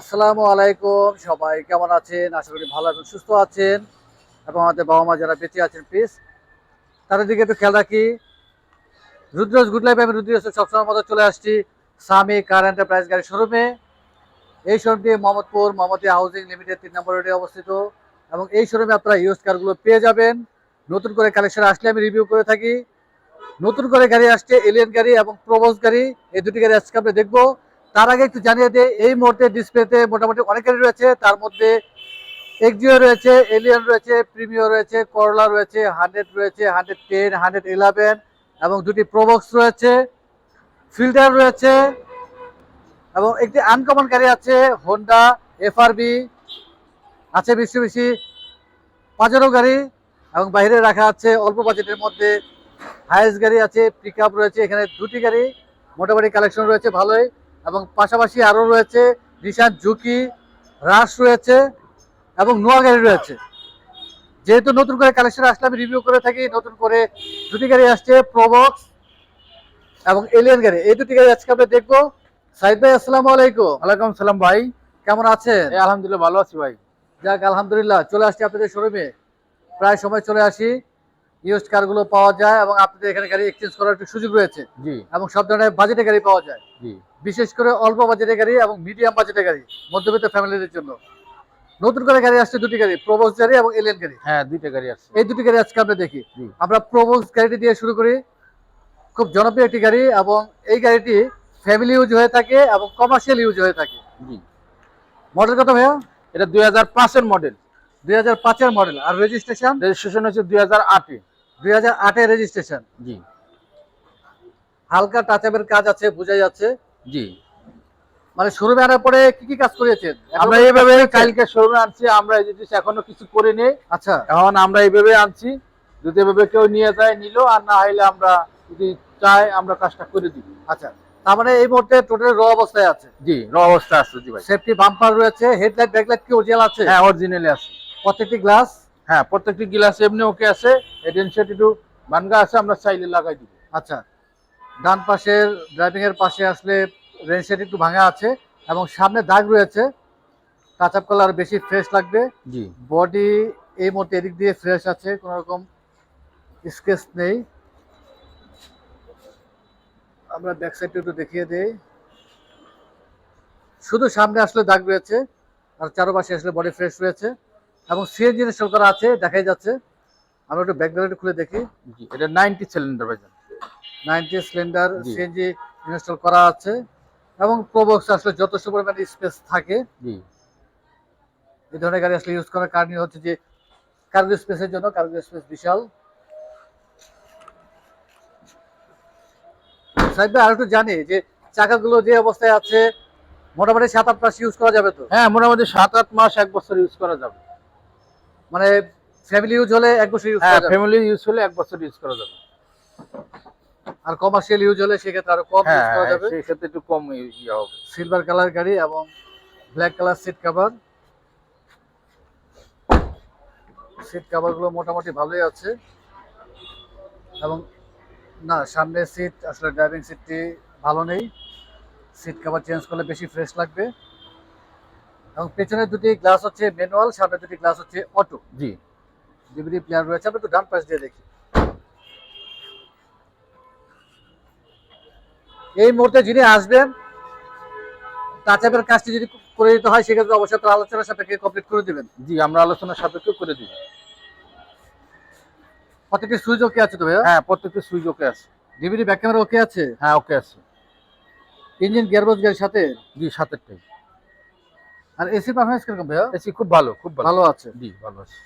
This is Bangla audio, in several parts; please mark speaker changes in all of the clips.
Speaker 1: আসসালামু আলাইকুম, সবাই কেমন আছেন? আশা করি ভালো এবং সুস্থ আছেন। এবং আমাদের বাবা মা যারা বেঁচে আছেন প্লিজ তাদের দিকে একটু খেয়াল রাখি। রুদ্রজ গুড লাইফ আমি রুদ্রজ সবসময় মতো চলে আসছি সামি কার এন্টারপ্রাইজ গাড়ি শোরুমে এই শোরুমটি মোহাম্মদপুর মোহাম্মদী হাউজিং লিমিটেড তিন নম্বর রোডে অবস্থিত। এবং এই শোরুমে আপনারা ইউজ কারগুলো পেয়ে যাবেন। নতুন করে কালেকশন আসলে আমি রিভিউ করে থাকি। নতুন করে গাড়ি আসছে এলিয়ান গাড়ি এবং প্রবোজ গাড়ি। এই দুটি গাড়ি আজকে আমরা দেখব। তার আগে একটু জানিয়ে দিই, এই মুহূর্তে ডিসপ্লেতে মোটামুটি অনেক গাড়ি রয়েছে। তার মধ্যে এক্সিও রয়েছে এলিয়ান রয়েছে প্রিমিও রয়েছে করলা রয়েছে হান্ড্রেড রয়েছে হান্ড্রেড টেন হান্ড্রেড ইলেভেন এবং দুটি প্রোবক্স রয়েছে। ফিল্টার রয়েছে এবং একটি আনকমন গাড়ি আছে হোন্ডা এফআরবি আছে বেশি বেশি পাঁচেরও গাড়ি এবং বাইরে রাখা আছে অল্প বাজেটের মধ্যে। হাইয়েস্ট গাড়ি আছে পিক রয়েছে, এখানে দুটি গাড়ি। মোটামুটি কালেকশন রয়েছে, ভালোই। এবং পাশাপাশি আরও রয়েছে নিশান ঝুঁকি রাশ রয়েছে এবং নোয়া গাড়ি রয়েছে। যেহেতু নতুন করে কালেকশন আসলে আমি রিভিউ করে থাকি নতুন করে দুটি গাড়ি আসছে প্রবক্স এবং এলিয়ান গাড়ি। এই দুটি গাড়ি আজকে আমরা দেখব। সাইদ ভাই আসসালামু আলাইকুম।
Speaker 2: ওয়ালাইকুম সালাম ভাই।
Speaker 1: কেমন আছেন?
Speaker 2: আলহামদুলিল্লাহ ভালো আছি ভাই।
Speaker 1: যাক আলহামদুলিল্লাহ চলে আসছি আপনাদের শোরুমে প্রায় সময় চলে আসি। ইউজড কারগুলো পাওয়া যায় এবং আপনাদের এখানে গাড়ি এক্সচেঞ্জ করার একটু সুযোগ রয়েছে।
Speaker 2: জি।
Speaker 1: এবং সব ধরনের বাজেটের গাড়ি পাওয়া যায়।
Speaker 2: জি।
Speaker 1: বিশেষ করে অল্প বাজেটের গাড়ি এবং মিডিয়াম বাজেটের গাড়ি মধ্যবিত্ত ফ্যামিলিদের জন্য। নতুন করে গাড়ি আসছে দুটি গাড়ি প্রবোজ গাড়ি এবং এলিয়ান গাড়ি।
Speaker 2: হ্যাঁ দুইটা গাড়ি আছে
Speaker 1: এই দুটি গাড়ি আজকে আমরা দেখি।
Speaker 2: জি।
Speaker 1: আমরা প্রবোজ গাড়িটি দিয়ে শুরু করি। খুব জনপ্রিয় একটি গাড়ি এবং এই গাড়িটি ফ্যামিলি ইউজ হয়ে থাকে এবং কমার্শিয়াল ইউজ হয়ে থাকে।
Speaker 2: জি।
Speaker 1: মডেল কত ভাইয়া?
Speaker 2: এটা দুই হাজার পাঁচের মডেল
Speaker 1: দুই হাজার পাঁচের মডেল আর রেজিস্ট্রেশন
Speaker 2: রেজিস্ট্রেশন হচ্ছে দুই হাজার আটে।
Speaker 1: দুই হাজার আটের রেজিস্ট্রেশন
Speaker 2: জি।
Speaker 1: হালকা টাচ আপের কাজ আছে বোঝা যাচ্ছে।
Speaker 2: জি।
Speaker 1: মানে শোরুমে আনার পরে কি কি কাজ করিয়েছেন?
Speaker 2: আমরা এইভাবে কালকে শোরুমে আনছি আমরা এই জিনিস এখনও কিছু করে নেই
Speaker 1: আচ্ছা।
Speaker 2: এখন আমরা এইভাবে আনছি যদি এভাবে কেউ নিয়ে যায় নিল আর না হইলে আমরা যদি চাই আমরা কাজটা করে দিব।
Speaker 1: আচ্ছা। তার মানে এই মুহূর্তে টোটাল র অবস্থায় আছে।
Speaker 2: জি র অবস্থা আছে জি ভাই।
Speaker 1: সেফটি বাম্পার রয়েছে হেডলাইট ব্যাকলাইট কি অরিজিনাল আছে?
Speaker 2: হ্যাঁ অরিজিনালি আছে।
Speaker 1: প্রত্যেকটি গ্লাস
Speaker 2: হ্যাঁ প্রত্যেকটি গিলাস এমনি ওকে আছে এডেন সেট একটু আছে আমরা চাইলে লাগাই দিব।
Speaker 1: আচ্ছা ডান পাশের ড্রাইভিং এর পাশে আসলে রেন সেট একটু ভাঙা আছে এবং সামনে দাগ রয়েছে টাচ আপ করলে আরও বেশি ফ্রেশ লাগবে।
Speaker 2: জি।
Speaker 1: বডি এই মুহূর্তে এদিক দিয়ে ফ্রেশ আছে কোনো রকম স্কেচ নেই। আমরা ব্যাক সাইডটা একটু দেখিয়ে দেই। শুধু সামনে আসলে দাগ রয়েছে আর চারপাশে আসলে বডি ফ্রেশ রয়েছে। এবং সিএনজি ইনস্টল করা আছে দেখাই যাচ্ছে। আমরা একটু ব্যাকগ্রাউন্ড খুলে দেখি।
Speaker 2: জি এটা নাইনটি সিলিন্ডার ভাইজান।
Speaker 1: Ninety cylinder. সিএনজি ইনস্টল করা আছে এবং প্রোবক্স আসলে যথেষ্ট পরিমাণে স্পেস থাকে।
Speaker 2: জি।
Speaker 1: এই ধরনের গাড়ি আসলে ইউজ করার কারণই হচ্ছে যে কার্গো স্পেসের জন্য কার্গো স্পেস বিশাল। সাহেব ভাই, আর একটু জানি যে চাকাগুলো যে অবস্থায় আছে মোটামুটি সাত আট মাস ইউজ করা যাবে তো?
Speaker 2: হ্যাঁ মোটামুটি সাত আট মাস এক বছর ইউজ করা যাবে।
Speaker 1: মানে ফ্যামিলি ইউজ হলে এক বছর ইউজ
Speaker 2: হ্যাঁ
Speaker 1: করা যাবে।
Speaker 2: ফ্যামিলি ইউজ হলে এক বছর ইউজ করা যাবে।
Speaker 1: আর কমার্শিয়াল ইউজ হলে সেক্ষেত্রে আরও কম
Speaker 2: হ্যাঁ
Speaker 1: ইউজ করা
Speaker 2: হ্যাঁ,
Speaker 1: যাবে।
Speaker 2: সেই ক্ষেত্রে একটু কম ইয়ে হবে।
Speaker 1: সিলভার কালার গাড়ি এবং black colour seat cover seat কভারগুলো মোটামুটি ভালোই আছে। এবং না সামনের সিট আসলে ড্রাইভিং সিটটি ভালো নেই। সিট কভার চেঞ্জ করলে বেশি ফ্রেশ লাগবে। এবং পেছনে দুটি গ্লাস হচ্ছে ম্যানুয়াল সামনে দুটি গ্লাস হচ্ছে অটো
Speaker 2: জি।
Speaker 1: ডিভিডি প্লেয়ার রয়েছে আমরা একটু ডান পাশ দিয়ে দেখি। এই মুহূর্তে যিনি আসবেন টাচাপের কাজটি যদি করে দিতে হয় সেক্ষেত্রে অবশ্যই তার আলোচনার সাপেক্ষে কমপ্লিট করে দিবেন।
Speaker 2: জি আমরা আলোচনার সাপেক্ষে করে দিব।
Speaker 1: প্রত্যেকটি সুইচ ওকে আছে তো ভাইয়া?
Speaker 2: হ্যাঁ প্রত্যেকটি সুইচ ওকে আছে।
Speaker 1: ডিভিডি ব্যাক ক্যামেরা ওকে আছে?
Speaker 2: হ্যাঁ ওকে আছে।
Speaker 1: ইঞ্জিন গিয়ারবক্স গাড়ির সাথে?
Speaker 2: জি সাতেরটাই
Speaker 1: আর এসি পারফরমেন্স কীরকম ভাইয়া?
Speaker 2: এসি খুব ভালো খুব ভালো।
Speaker 1: ভালো আছে?
Speaker 2: জি ভালো আছে।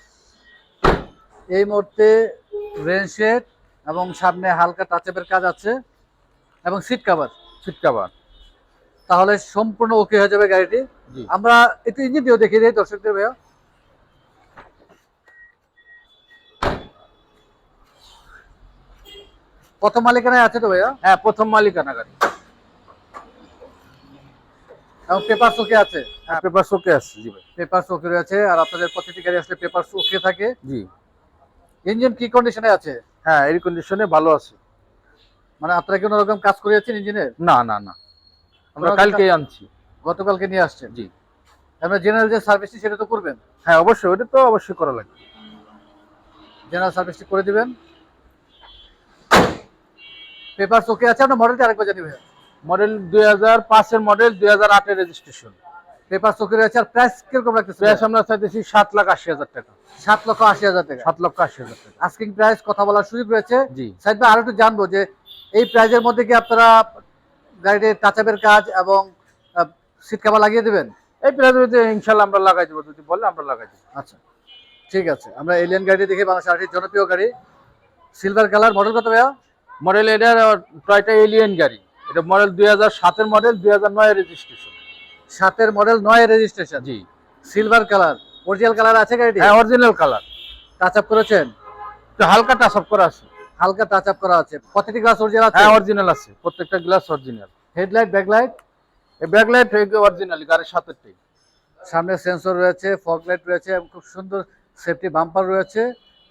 Speaker 1: এই মুহূর্তে রেন শেড এবং সামনে হালকা টাচআপের কাজ আছে এবং সিট কভার
Speaker 2: সিট কাভার
Speaker 1: তাহলে সম্পূর্ণ ওকে হয়ে যাবে গাড়িটি।
Speaker 2: জি।
Speaker 1: আমরা একটু ইঞ্জিন দিয়েও দেখিয়ে দিই দর্শকদের ভাইয়া। প্রথম মালিকানায় আছে তো ভাইয়া?
Speaker 2: হ্যাঁ প্রথম মালিকানা গাড়ি।
Speaker 1: এবং পেপার ওকে আছে।
Speaker 2: হ্যাঁ। পেপার ওকে আছে জি ভাই।
Speaker 1: পেপার ওকে রয়েছে আর আপনাদের প্রতিটি গাড়ি আসলে পেপার ওকে থাকে।
Speaker 2: জি।
Speaker 1: ইঞ্জিন কি কন্ডিশনে আছে?
Speaker 2: হ্যাঁ এর কন্ডিশনে ভালো আছে।
Speaker 1: মানে আপনারা কোনো রকম কাজ করে করিয়েছেন ইঞ্জিনের
Speaker 2: না না না। আমরা
Speaker 1: কোনো
Speaker 2: কালকেই আনছি।
Speaker 1: গতকালকে নিয়ে আসছেন?
Speaker 2: জি।
Speaker 1: আপনার জেনারেল যে সার্ভিসটি সেটা তো করবেন?
Speaker 2: হ্যাঁ অবশ্যই ওটা তো অবশ্যই করা লাগবে
Speaker 1: জেনারেল সার্ভিসটি করে দিবেন। পেপার ওকে আছে আপনার মডেলটি আরেকবার জানিবেন
Speaker 2: মডেল দুই হাজার পাঁচের মডেল দুই হাজার আটের রেজিস্ট্রেশন
Speaker 1: পেপার ওকে রয়েছে আর প্রাইস কীরকম রাখতেছে?
Speaker 2: প্রাইস আমরা চাইতেছি সাত লাখ আশি হাজার টাকা।
Speaker 1: সাত লক্ষ আশি হাজার টাকা?
Speaker 2: সাত লক্ষ আশি হাজার টাকা।
Speaker 1: আস্কিং প্রাইস কথা বলার সুযোগ রয়েছে।
Speaker 2: জি।
Speaker 1: সাইড আরও একটু জানব যে এই প্রাইজের মধ্যে কি আপনারা গাড়িতে টাচাপের কাজ এবং সিট কাভার লাগিয়ে দেবেন?
Speaker 2: এই প্রাইজের মধ্যে ইনশাল্লাহ আমরা লাগাই দেবো যদি বলে আমরা লাগাই দেবো।
Speaker 1: আচ্ছা ঠিক আছে। আমরা এলিয়ান গাড়ি দেখে বাংলাদেশ আরেকটি জনপ্রিয় গাড়ি সিলভার কালার মডেল কত ভাইয়া?
Speaker 2: মডেল এটা টয়টা এলিয়েন গাড়ি। এটা মডেল দুই হাজার সাতের মডেল দুই হাজার নয় রেজিস্ট্রেশন
Speaker 1: সাতের মডেল নয় রেজিস্ট্রেশন
Speaker 2: জি।
Speaker 1: সিলভার কালার অরিজিনাল কালার আছে গাড়িটি
Speaker 2: হ্যাঁ অরিজিনাল কালার
Speaker 1: টাচ আপ করেছেন?
Speaker 2: হালকা টাচ আপ করা আছে।
Speaker 1: হালকা টাচ আপ করা আছে। প্রতিটি গ্লাস অরিজিনাল আছে?
Speaker 2: হ্যাঁ অরিজিনাল আছে। প্রত্যেকটা গ্লাস অরিজিনাল
Speaker 1: হেডলাইট ব্যাকলাইট
Speaker 2: এই ব্যাকলাইট অরিজিনাল গাড়ির সাথেরটাই।
Speaker 1: সামনে সেন্সর রয়েছে ফগ লাইট রয়েছে এবং খুব সুন্দর সেফটি বাম্পার রয়েছে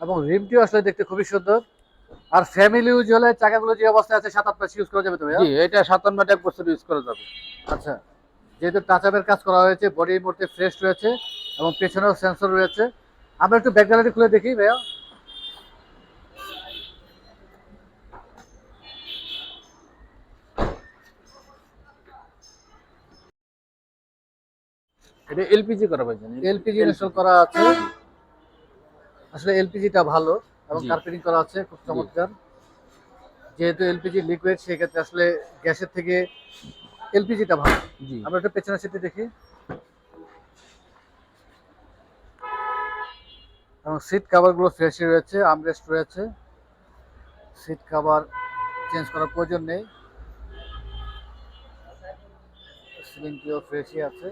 Speaker 1: এবং রিমটিও আসলে দেখতে খুবই সুন্দর। আর ফ্যামিলি ইউজ হলে চাকাগুলো যে অবস্থায় আছে সাত আট মাস ইউজ করা যাবে তো ভাইয়া
Speaker 2: জি এটা সাতান্ন এক বছর ইউজ করা যাবে।
Speaker 1: আচ্ছা। যেহেতু টাচ আপের কাজ করা হয়েছে বডি মধ্যে ফ্রেশ রয়েছে এবং পেছনেও সেন্সর রয়েছে। আমরা একটু ব্যাক গ্যালারি খুলে দেখি ভাইয়া।
Speaker 2: এটা এলপিজি করা জানি।
Speaker 1: এলপিজি ইনস্টল করা আছে। আসলে এলপিজিটা ভালো। এবং। কার্পেটিং করা আছে খুব চমৎকার। যেহেতু এলপিজি লিকুইড সেক্ষেত্রে আসলে গ্যাসের থেকে এলপিজিটা ভালো। আমরা একটু পেছনের সিটে দেখি। এবং সিট কাভারগুলো ফ্রেশই রয়েছে আমরেস্ট রয়েছে। সিট কাভার চেঞ্জ করার প্রয়োজন নেই। সিলিংটিও ফ্রেশই আছে।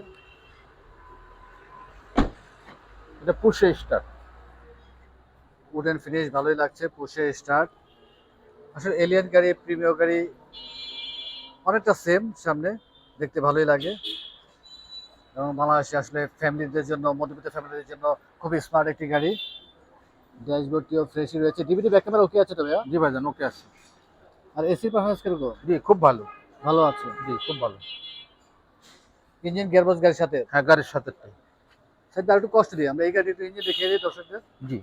Speaker 2: এটা পুষে স্টার
Speaker 1: উডেন ফিনিশ ভালোই লাগছে পুষে স্টার্ট আসলে এলিয়ান গাড়ি প্রিমিয় গাড়ি অনেকটা সেম সামনে দেখতে ভালোই লাগে। এবং বাংলাদেশে আসলে ফ্যামিলিদের জন্য মধ্যবিত্ত ফ্যামিলিদের জন্য খুবই স্মার্ট একটি গাড়ি। ড্যাশবোর্ডটিও ফ্রেশই রয়েছে। ডিভিডি ব্যাক ক্যামেরা ওকে আছে তো ভাইয়া?
Speaker 2: জি ভাইজান ওকে আছে।
Speaker 1: আর এসি পারফরমেন্স কীরকম?
Speaker 2: জি খুব ভালো।
Speaker 1: ভালো আছে?
Speaker 2: জি খুব ভালো।
Speaker 1: ইঞ্জিন গিয়ারবক্স গাড়ির সাথে?
Speaker 2: হ্যাঁ গাড়ির
Speaker 1: সাথে আর একটু কষ্ট দিই। আমরা এই গাড়ি একটু ইঞ্জিন দেখিয়ে দিই দর্শকদের।
Speaker 2: জি।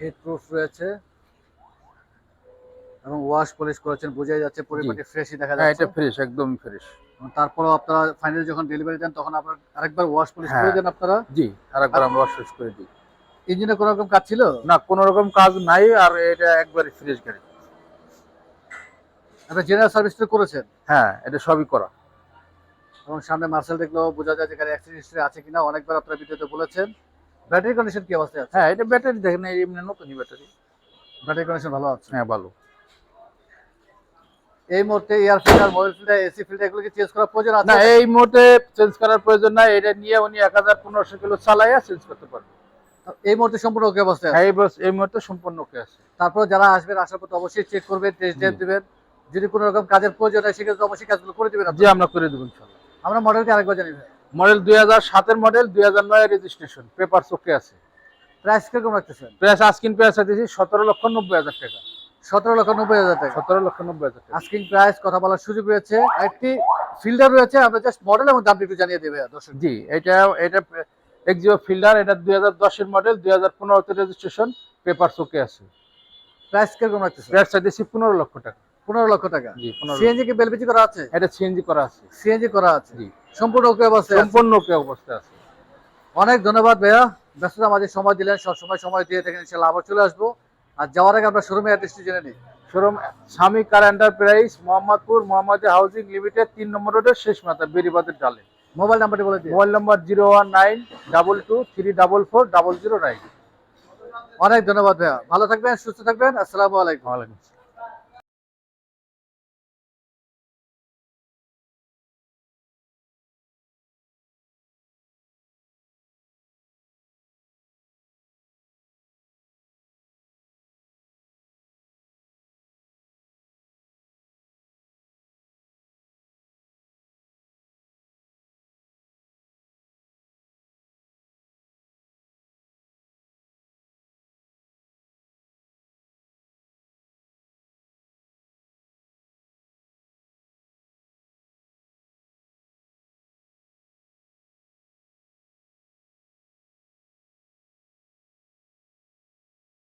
Speaker 1: হিট প্রুফ রয়েছে। এবং ওয়াশ পলিশ করেছেন বোঝাই যাচ্ছে পরিমাণে ফ্রেশই দেখা
Speaker 2: হ্যাঁ
Speaker 1: যাচ্ছে।
Speaker 2: এটা ফ্রেশ একদম ফ্রেশ
Speaker 1: তারপরেও আপনারা ফাইনাল যখন ডেলিভারি দেন তখন আপনারা আরেকবার ওয়াশ পলিশ করে
Speaker 2: হ্যাঁ।
Speaker 1: দেন আপনারা।
Speaker 2: জি আরেকবার আমরা শেষ করে দিই।
Speaker 1: ইঞ্জিনে কোনো রকম কাজ ছিল?
Speaker 2: না কোনো রকম কাজ নাই আর এটা একবারে ফ্রেশ গাড়ি।
Speaker 1: আপনি জেনারেল সার্ভিস তো করেছেন?
Speaker 2: হ্যাঁ এটা সবই করা।
Speaker 1: এবং সামনে মার্শাল দেখলেও বোঝা যায় যে গাড়ি অ্যাক্সিডেন্ট হিস্ট্রি আছে কিনা অনেকবার আপনারা ভিডিওতে বলেছেন। ব্যাটারি কন্ডিশন কি অবস্থায় আছে?
Speaker 2: হ্যাঁ এটা ব্যাটারি দেখেন এমনি নতুনই ব্যাটারি।
Speaker 1: ব্যাটারি কন্ডিশন ভালো আছে?
Speaker 2: হ্যাঁ ভালো।
Speaker 1: এই মুহূর্তে air filter mobile filter AC filter এগুলো কি চেঞ্জ করার প্রয়োজন
Speaker 2: না এই মুহূর্তে চেঞ্জ করার প্রয়োজন নাই এটা নিয়ে উনি এক হাজার পনেরোশো কিলো চালাইয়া চেঞ্জ করতে পারবে
Speaker 1: এই মুহূর্তে সম্পূর্ণ ওকে অবস্থায় আছে?
Speaker 2: হ্যাঁ এই বস এই মুহূর্তে সম্পূর্ণ ওকে আছে।
Speaker 1: তারপর যারা আসবেন আসার পর অবশ্যই চেক করবেন টেস্ট ড্রাইভ। দিবেন। যদি কোনো রকম কাজের প্রয়োজন হয় সেক্ষেত্রে অবশ্যই কাজগুলো করে দিবেন
Speaker 2: জি আমরা করে দেবো ইনশাল্লাহ।
Speaker 1: আমরা মডেলকে আরেকবার জানি
Speaker 2: মডেল দুই হাজার সাতের মডেল দুই হাজার নয় রেজিস্ট্রেশন পেপার চোখে আছে।
Speaker 1: প্রাইস কীরকম রাখতেছেন?
Speaker 2: প্রাইস আস্কিন প্রাইস দিয়েছি সতেরো লক্ষ নব্বই হাজার টাকা।
Speaker 1: সতেরো লক্ষ নব্বই হাজার টাকা?
Speaker 2: সতেরো লক্ষ নব্বই হাজার টাকা।
Speaker 1: আস্কিং প্রাইস কথা বলার সুযোগ রয়েছে। একটি ফিল্টার রয়েছে আমরা জাস্ট মডেল এবং দামটি একটু জানিয়ে দেবে দর্শক।
Speaker 2: জি এটা এটা এক্সিও ফিল্ডার এটা দুই হাজার দশের মডেল দুই হাজার পনেরোতে রেজিস্ট্রেশন পেপার চোখে আছে।
Speaker 1: প্রাইস কীরকম রাখতেছেন?
Speaker 2: প্রাইস দিয়েছি পনেরো লক্ষ টাকা।
Speaker 1: পনেরো লক্ষ টাকা।
Speaker 2: জি পনেরো
Speaker 1: সিএনজি কি বেলবিজি করা আছে?
Speaker 2: এটা সিএনজি করা আছে।
Speaker 1: সিএনজি করা আছে।
Speaker 2: জি।
Speaker 1: সম্পূর্ণ ওকে অবস্থায় আছে।
Speaker 2: সম্পূর্ণ ওকে অবস্থা আছে।
Speaker 1: অনেক ধন্যবাদ ভাইয়া। ব্যস্ততা মাঝে সময় দিলেন সব সময় দিয়ে থাকেন ইনশাল্লাহ আবার চলে আসব। আর যাওয়ার আগে আমরা শোরুমে অ্যাড্রেসটি জেনে নিই।
Speaker 2: Showroom Swami car enterprise Mohammadpur Mohammad housing limited তিন নম্বর রোডের শেষ মাথা বেরিবাদের ডালে।
Speaker 1: মোবাইল নাম্বারটি বলে দিই
Speaker 2: mobile number zero one nine double two three double four double zero nine.
Speaker 1: অনেক ধন্যবাদ ভাইয়া। ভালো থাকবেন সুস্থ থাকবেন। আসসালামু আলাইকুম।